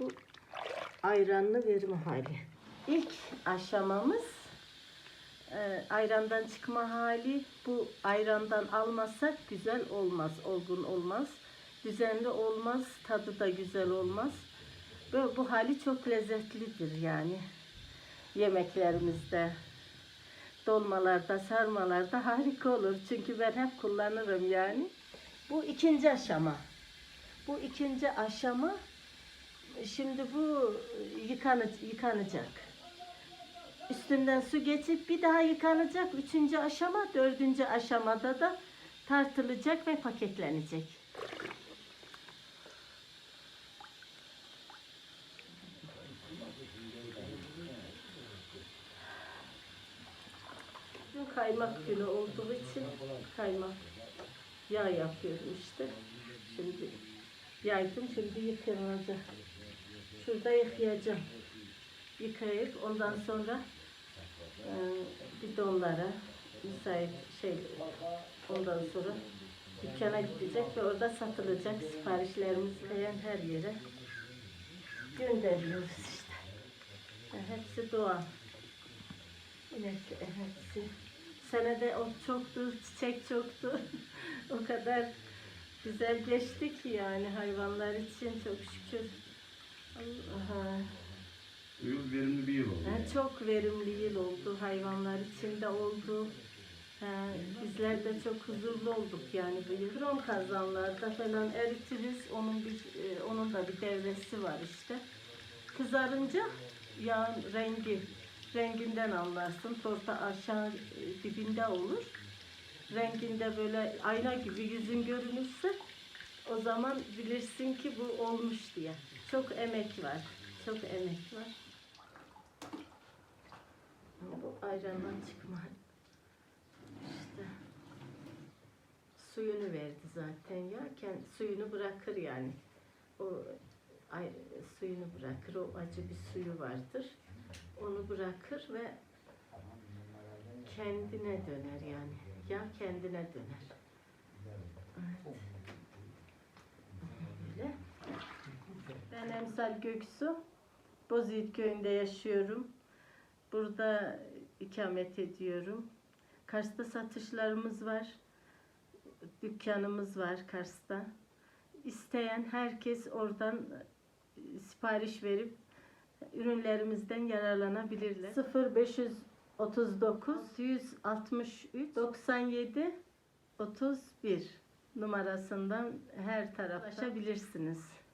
Bu ayranlı verme hali. İlk aşamamız e, ayrandan çıkma hali. Bu ayrandan almazsak güzel olmaz, olgun olmaz. Düzenli olmaz, tadı da güzel olmaz. Böyle bu hali çok lezzetlidir yani yemeklerimizde. Dolmalarda, sarmalarda harika olur. Çünkü ben hep kullanırım yani. Bu ikinci aşama. Bu ikinci aşama şimdi bu yıkanı, yıkanacak. Üstünden su geçip bir daha yıkanacak. Üçüncü aşama, dördüncü aşamada da tartılacak ve paketlenecek. Kaymak günü olduğu için kaymak yağ yapıyorum işte. Şimdi yaydım, şimdi yıkanacak. Şurada yıkayacağım. Yıkayıp ondan sonra e, bidonlara müsait şey ondan sonra dükkana gidecek ve orada satılacak siparişlerimiz kayan her yere gönderiyoruz işte. Yani hepsi doğal. İnekli hepsi. Senede ot çoktu, çiçek çoktu. o kadar güzel geçti ki yani hayvanlar için çok şükür. Bu yıl verimli bir yıl oldu. Ha, çok verimli yıl oldu. Hayvanlar için de oldu. Ha, bizler de çok huzurlu olduk yani bu yıl. Krom kazanlarda falan eritiriz. Onun bir e, onun da bir devresi var işte. Kızarınca yağın rengi renginden anlarsın. Torta aşağı e, dibinde olur. Renginde böyle ayna gibi yüzün görünürse o zaman bilirsin ki bu olmuş diye. Çok emek var. Çok emek var. Bu ayrandan çıkma. İşte suyunu verdi zaten ya. Kend, suyunu bırakır yani. O ay, suyunu bırakır. O acı bir suyu vardır. Onu bırakır ve kendine döner yani. Ya kendine döner. Evet. Böyle. Ben Emsal Göksu. Bozüyük köyünde yaşıyorum. Burada ikamet ediyorum. Kars'ta satışlarımız var. Dükkanımız var Kars'ta. İsteyen herkes oradan e, sipariş verip ürünlerimizden yararlanabilirler. 0539 163 97 31 numarasından her tarafa ulaşabilirsiniz.